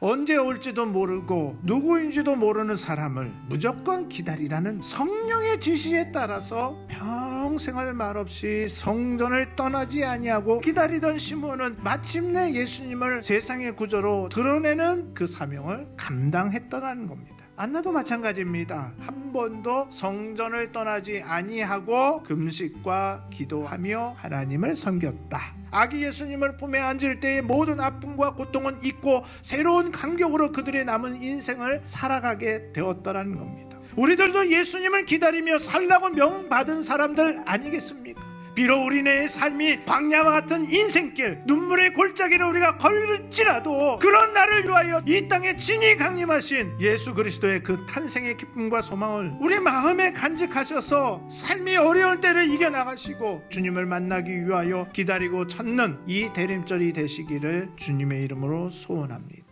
언제 올지도 모르고 누구인지도 모르는 사람을 무조건 기다리라는 성령의 지시에 따라서 평생을 말없이 성전을 떠나지 아니하고 기다리던 시몬은 마침내 예수님을 세상의 구조로 드러내는 그 사명을 감당했더라는 겁니다. 안나도 마찬가지입니다. 한 번도 성전을 떠나지 아니하고 금식과 기도하며 하나님을 섬겼다. 아기 예수님을 품에 안을 때의 모든 아픔과 고통은 잊고 새로운 감격으로 그들의 남은 인생을 살아가게 되었더라는 겁니다. 우리들도 예수님을 기다리며 살라고 명받은 사람들 아니겠습니까? 비록 우리네의 삶이 광야와 같은 인생길 눈물의 골짜기를 우리가 걸을지라도 그런 나를 위하여 이 땅에 진히 강림하신 예수 그리스도의 그 탄생의 기쁨과 소망을 우리 마음에 간직하셔서 삶이 어려울 때를 이겨나가시고 주님을 만나기 위하여 기다리고 찾는 이 대림절이 되시기를 주님의 이름으로 소원합니다.